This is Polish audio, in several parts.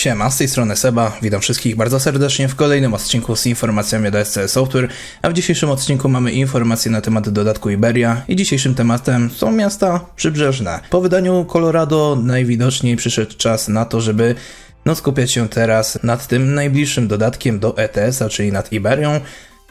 Siema, z tej strony Seba, witam wszystkich bardzo serdecznie w kolejnym odcinku z informacjami od SCS Software, a w dzisiejszym odcinku mamy informacje na temat dodatku Iberia i dzisiejszym tematem są miasta przybrzeżne. Po wydaniu Colorado najwidoczniej przyszedł czas na to, żeby no skupiać się teraz nad tym najbliższym dodatkiem do ETS-a, czyli nad Iberią,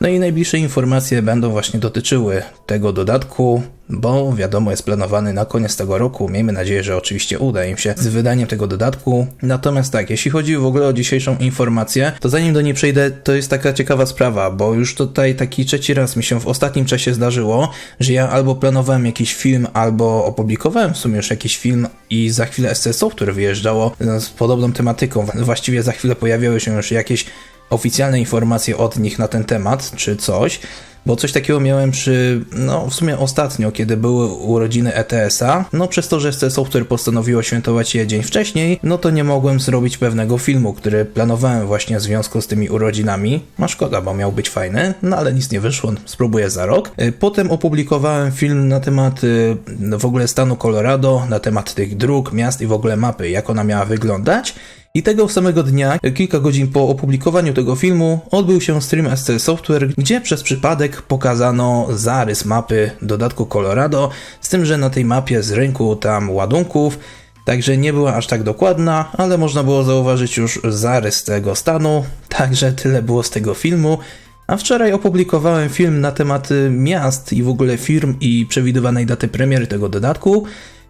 no i najbliższe informacje będą właśnie dotyczyły tego dodatku, bo wiadomo jest planowany na koniec tego roku. Miejmy nadzieję, że oczywiście uda im się z wydaniem tego dodatku. Natomiast tak, jeśli chodzi w ogóle o dzisiejszą informację, to zanim do niej przejdę, to jest taka ciekawa sprawa, bo już tutaj taki trzeci raz mi się w ostatnim czasie zdarzyło, że ja albo planowałem jakiś film, albo opublikowałem w sumie już jakiś film i za chwilę SC Software wyjeżdżało z podobną tematyką. Właściwie za chwilę pojawiały się już jakieś oficjalne informacje od nich na ten temat, czy coś, bo coś takiego miałem przy, no w sumie ostatnio, kiedy były urodziny ETS-a, no przez to, że SC Software postanowiło świętować je dzień wcześniej, no to nie mogłem zrobić pewnego filmu, który planowałem właśnie w związku z tymi urodzinami. No szkoda, bo miał być fajny, no ale nic nie wyszło, spróbuję za rok. Y, Potem opublikowałem film na temat y, w ogóle stanu Colorado, na temat tych dróg, miast i w ogóle mapy, jak ona miała wyglądać. I tego samego dnia, kilka godzin po opublikowaniu tego filmu, odbył się stream SC Software, gdzie przez przypadek pokazano zarys mapy dodatku Colorado, z tym, że na tej mapie z rynku tam ładunków, także nie była aż tak dokładna, ale można było zauważyć już zarys tego stanu, także tyle było z tego filmu. A wczoraj opublikowałem film na temat miast i w ogóle firm i przewidywanej daty premiery tego dodatku.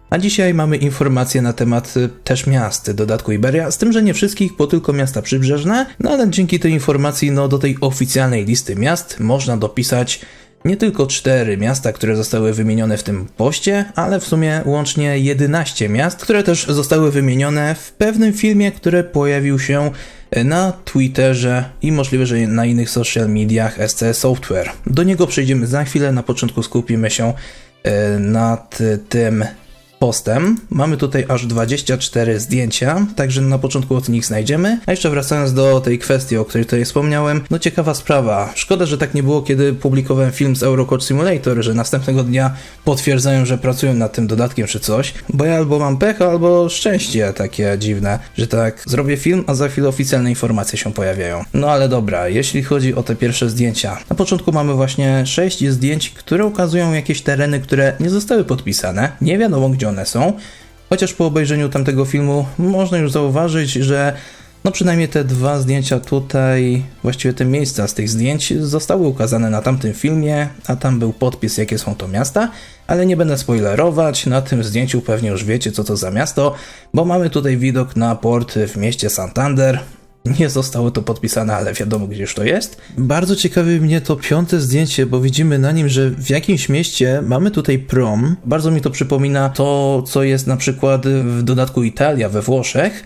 A dzisiaj mamy informacje na temat y, też miast dodatku Iberia, z tym, że nie wszystkich, bo tylko miasta przybrzeżne, no ale dzięki tej informacji, no do tej oficjalnej listy miast można dopisać nie tylko cztery miasta, które zostały wymienione w tym poście, ale w sumie łącznie 11 miast, które też zostały wymienione w pewnym filmie, który pojawił się na Twitterze i możliwe, że na innych social mediach SC Software. Do niego przejdziemy za chwilę, na początku skupimy się e, nad tym postem. Mamy tutaj aż 24 zdjęcia, także na początku od nich znajdziemy. A jeszcze wracając do tej kwestii, o której tutaj wspomniałem, no ciekawa sprawa. Szkoda, że tak nie było, kiedy publikowałem film z Eurocode Simulator, że następnego dnia potwierdzają, że pracują nad tym dodatkiem czy coś, bo ja albo mam pecha, albo szczęście takie dziwne, że tak zrobię film, a za chwilę oficjalne informacje się pojawiają. No ale dobra, jeśli chodzi o te pierwsze zdjęcia. Na początku mamy właśnie 6 zdjęć, które ukazują jakieś tereny, które nie zostały podpisane. Nie wiadomo, gdzie one są. Chociaż po obejrzeniu tamtego filmu można już zauważyć, że no przynajmniej te dwa zdjęcia tutaj, właściwie te miejsca z tych zdjęć zostały ukazane na tamtym filmie, a tam był podpis jakie są to miasta, ale nie będę spoilerować, na tym zdjęciu pewnie już wiecie co to za miasto, bo mamy tutaj widok na port w mieście Santander, nie zostało to podpisane, ale wiadomo gdzież to jest. Bardzo ciekawi mnie to piąte zdjęcie, bo widzimy na nim, że w jakimś mieście mamy tutaj prom. Bardzo mi to przypomina to, co jest na przykład w dodatku Italia we Włoszech.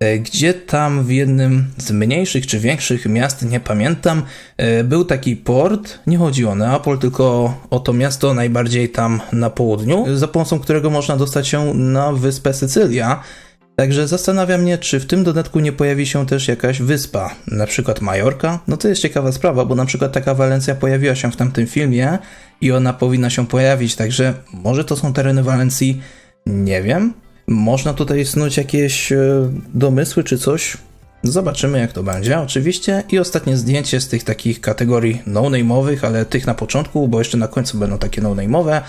e, Gdzie tam w jednym z mniejszych czy większych miast, nie pamiętam, e, był taki port. Nie chodzi o Neapol, tylko o to miasto najbardziej tam na południu, za pomocą którego można dostać się na wyspę Sycylia. Także zastanawia mnie, czy w tym dodatku nie pojawi się też jakaś wyspa, na przykład Majorka. No to jest ciekawa sprawa, bo na przykład taka Walencja pojawiła się w tamtym filmie i ona powinna się pojawić, także może to są tereny Walencji, nie wiem. Można tutaj snuć jakieś e, domysły czy coś. Zobaczymy jak to będzie, oczywiście. I ostatnie zdjęcie z tych takich kategorii no-name'owych, ale tych na początku, bo jeszcze na końcu będą takie no-name'owe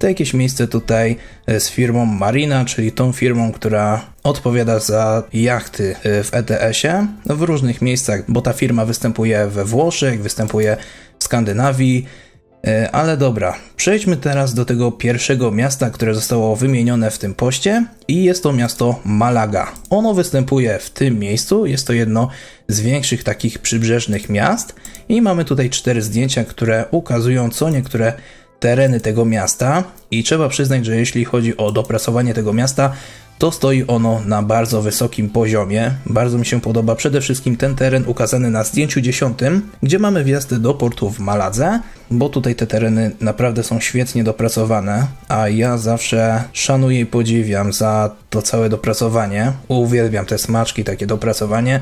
to jakieś miejsce tutaj e, z firmą Marina, czyli tą firmą, która odpowiada za jachty e, w ETS-ie w różnych miejscach, bo ta firma występuje we Włoszech, występuje w Skandynawii. E, Ale dobra, przejdźmy teraz do tego pierwszego miasta, które zostało wymienione w tym poście i jest to miasto Malaga. Ono występuje w tym miejscu, jest to jedno z większych takich przybrzeżnych miast i mamy tutaj cztery zdjęcia, które ukazują co niektóre tereny tego miasta i trzeba przyznać, że jeśli chodzi o dopracowanie tego miasta, to stoi ono na bardzo wysokim poziomie. Bardzo mi się podoba przede wszystkim ten teren ukazany na zdjęciu 10, gdzie mamy wjazdy do portu w Maladze, bo tutaj te tereny naprawdę są świetnie dopracowane, a ja zawsze szanuję i podziwiam za to całe dopracowanie. Uwielbiam te smaczki, takie dopracowanie.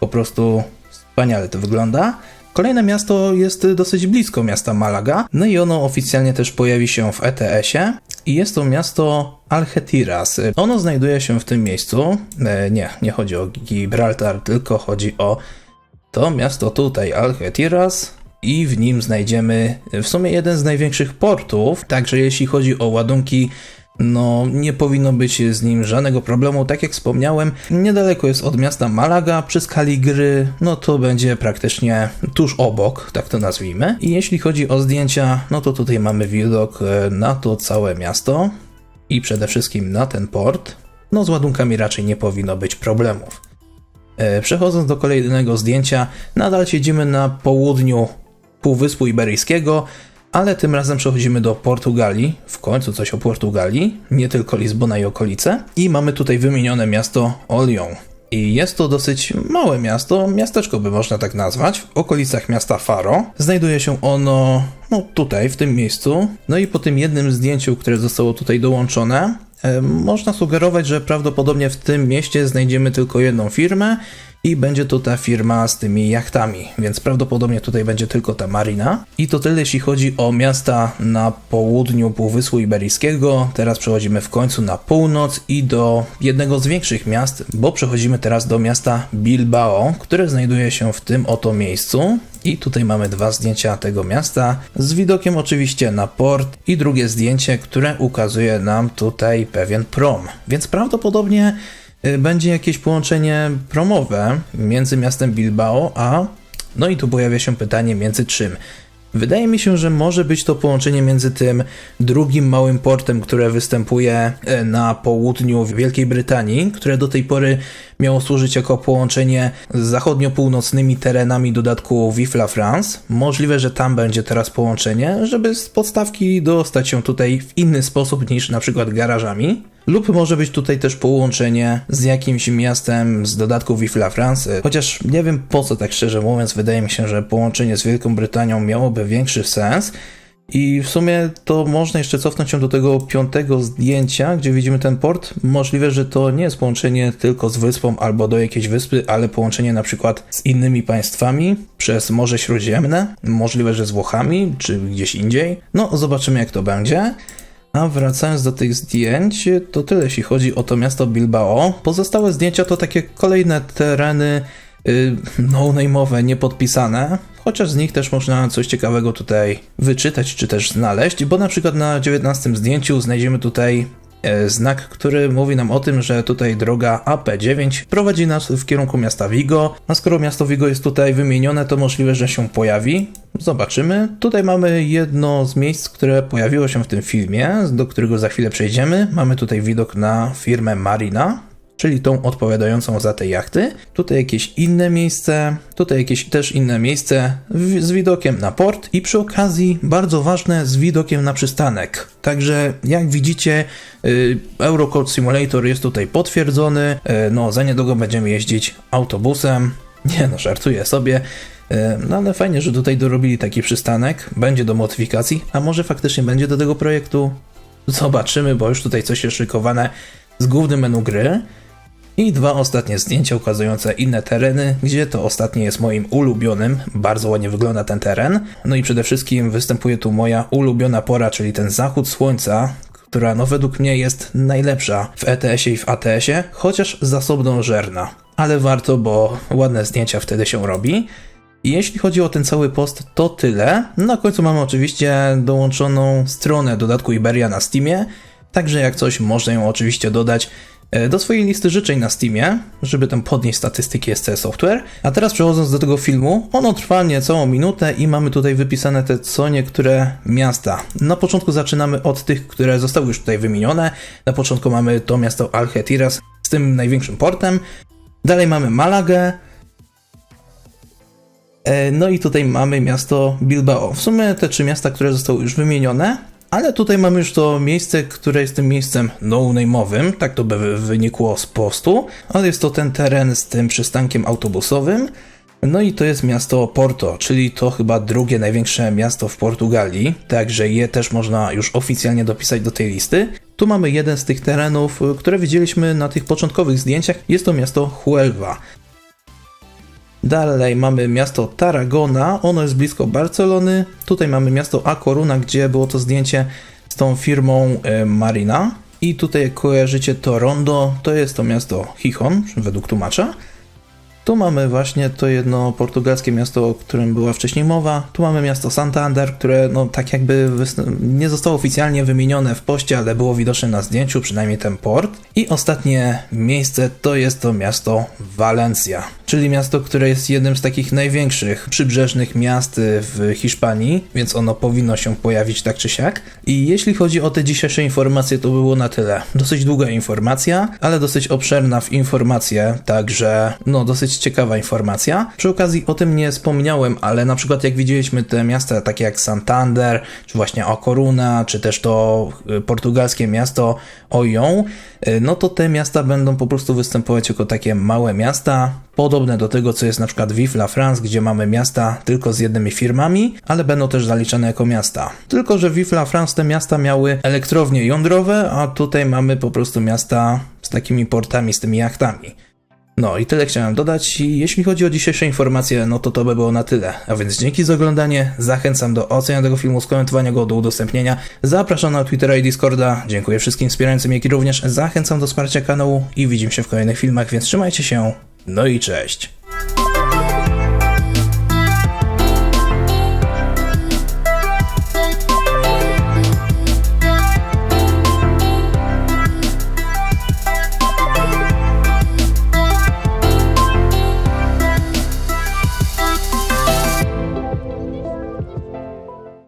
Po prostu wspaniale to wygląda. Kolejne miasto jest dosyć blisko miasta Malaga, no i ono oficjalnie też pojawi się w ETS-ie, i jest to miasto Algeciras. Ono znajduje się w tym miejscu. E, nie, nie chodzi o Gibraltar, tylko chodzi o to miasto tutaj, Algeciras. I w nim znajdziemy w sumie jeden z największych portów. Także jeśli chodzi o ładunki, no nie powinno być z nim żadnego problemu. Tak jak wspomniałem, niedaleko jest od miasta Malaga przy skali gry, no to będzie praktycznie tuż obok, tak to nazwijmy. I jeśli chodzi o zdjęcia, no to tutaj mamy widok e, na to całe miasto i przede wszystkim na ten port. No z ładunkami raczej nie powinno być problemów. E, Przechodząc do kolejnego zdjęcia, nadal siedzimy na południu Półwyspu Iberyjskiego, ale tym razem przechodzimy do Portugalii. W końcu coś o Portugalii, nie tylko Lizbona i okolice. I mamy tutaj wymienione miasto Olią. I jest to dosyć małe miasto, miasteczko by można tak nazwać, w okolicach miasta Faro. Znajduje się ono no, tutaj, w tym miejscu. No i po tym jednym zdjęciu, które zostało tutaj dołączone, e, można sugerować, że prawdopodobnie w tym mieście znajdziemy tylko jedną firmę i będzie to ta firma z tymi jachtami, więc prawdopodobnie tutaj będzie tylko ta marina. I to tyle jeśli chodzi o miasta na południu Półwyspu Iberyjskiego. Teraz przechodzimy w końcu na północ i do jednego z większych miast, bo przechodzimy teraz do miasta Bilbao, które znajduje się w tym oto miejscu. I tutaj mamy dwa zdjęcia tego miasta z widokiem oczywiście na port i drugie zdjęcie, które ukazuje nam tutaj pewien prom. Więc prawdopodobnie będzie jakieś połączenie promowe między miastem Bilbao a no i tu pojawia się pytanie między czym. Wydaje mi się, że może być to połączenie między tym drugim małym portem, które występuje e, na południu Wielkiej Brytanii, które do tej pory miało służyć jako połączenie z zachodnio-północnymi terenami dodatku Wifla France. Możliwe, że tam będzie teraz połączenie, żeby z podstawki dostać się tutaj w inny sposób niż na przykład garażami. Lub może być tutaj też połączenie z jakimś miastem z dodatku Wifla France, chociaż nie wiem po co tak szczerze mówiąc, wydaje mi się, że połączenie z Wielką Brytanią miałoby większy sens. I w sumie to można jeszcze cofnąć się do tego piątego zdjęcia, gdzie widzimy ten port. Możliwe, że to nie jest połączenie tylko z wyspą albo do jakiejś wyspy, ale połączenie na przykład z innymi państwami przez Morze Śródziemne. Możliwe, że z Włochami czy gdzieś indziej. No, zobaczymy jak to będzie. A wracając do tych zdjęć, to tyle jeśli chodzi o to miasto Bilbao. Pozostałe zdjęcia to takie kolejne tereny no-name'owe, niepodpisane, chociaż z nich też można coś ciekawego tutaj wyczytać czy też znaleźć, bo na przykład na 19 zdjęciu znajdziemy tutaj e, znak, który mówi nam o tym, że tutaj droga AP9 prowadzi nas w kierunku miasta Vigo, a skoro miasto Vigo jest tutaj wymienione, to możliwe, że się pojawi. Zobaczymy. Tutaj mamy jedno z miejsc, które pojawiło się w tym filmie, do którego za chwilę przejdziemy. Mamy tutaj widok na firmę Marina, czyli tą odpowiadającą za te jachty. Tutaj jakieś inne miejsce, tutaj jakieś też inne miejsce z widokiem na port i przy okazji bardzo ważne z widokiem na przystanek. Także jak widzicie, y, Eurocode Simulator jest tutaj potwierdzony. Y, No, za niedługo będziemy jeździć autobusem. Nie no, żartuję sobie. Y, No ale fajnie, że tutaj dorobili taki przystanek. Będzie do modyfikacji, a może faktycznie będzie do tego projektu. Zobaczymy, bo już tutaj coś jest szykowane z głównym menu gry. I dwa ostatnie zdjęcia ukazujące inne tereny, gdzie to ostatnie jest moim ulubionym. Bardzo ładnie wygląda ten teren. No i przede wszystkim występuje tu moja ulubiona pora, czyli ten zachód słońca, która no według mnie jest najlepsza w ETS-ie i w ATS-ie, chociaż zasobną żerna. Ale warto, bo ładne zdjęcia wtedy się robi. Jeśli chodzi o ten cały post, to tyle. Na końcu mamy oczywiście dołączoną stronę dodatku Iberia na Steamie, także jak coś można ją oczywiście dodać do swojej listy życzeń na Steamie, żeby tam podnieść statystyki SC Software. A teraz przechodząc do tego filmu, ono trwa niecałą minutę i mamy tutaj wypisane te co niektóre miasta. Na początku zaczynamy od tych, które zostały już tutaj wymienione. Na początku mamy to miasto Algeciras z tym największym portem. Dalej mamy Malagę, E, No i tutaj mamy miasto Bilbao. W sumie te trzy miasta, które zostały już wymienione, ale tutaj mamy już to miejsce, które jest tym miejscem no-name'owym, tak to by wy- wynikło z postu, ale jest to ten teren z tym przystankiem autobusowym. No i to jest miasto Porto, czyli to chyba drugie największe miasto w Portugalii, także je też można już oficjalnie dopisać do tej listy. Tu mamy jeden z tych terenów, y, które widzieliśmy na tych początkowych zdjęciach, jest to miasto Huelva. Dalej mamy miasto Tarragona, ono jest blisko Barcelony. Tutaj mamy miasto A Coruna, gdzie było to zdjęcie z tą firmą e, Marina. I tutaj kojarzycie to rondo, to jest to miasto Chichon, według tłumacza. Tu mamy właśnie to jedno portugalskie miasto, o którym była wcześniej mowa. Tu mamy miasto Santander, które no tak jakby nie zostało oficjalnie wymienione w poście, ale było widoczne na zdjęciu, przynajmniej ten port. I ostatnie miejsce to jest to miasto Valencia, czyli miasto, które jest jednym z takich największych przybrzeżnych miast w Hiszpanii, więc ono powinno się pojawić tak czy siak. I jeśli chodzi o te dzisiejsze informacje, to było na tyle. Dosyć długa informacja, ale dosyć obszerna w informacje, także no dosyć ciekawa informacja. Przy okazji o tym nie wspomniałem, ale na przykład jak widzieliśmy te miasta takie jak Santander, czy właśnie Coruna, czy też to y, portugalskie miasto Oion, y, no to te miasta będą po prostu występować jako takie małe miasta, podobne do tego, co jest na przykład Vive la France, gdzie mamy miasta tylko z jednymi firmami, ale będą też zaliczane jako miasta. Tylko, że Vive la France te miasta miały elektrownie jądrowe, a tutaj mamy po prostu miasta z takimi portami, z tymi jachtami. No i tyle chciałem dodać i jeśli chodzi o dzisiejsze informacje, no to to by było na tyle. A więc dzięki za oglądanie, zachęcam do ocenia tego filmu, skomentowania go, do udostępnienia. Zapraszam na Twittera i Discorda, dziękuję wszystkim wspierającym, jak i również zachęcam do wsparcia kanału i widzimy się w kolejnych filmach, więc trzymajcie się, no i cześć.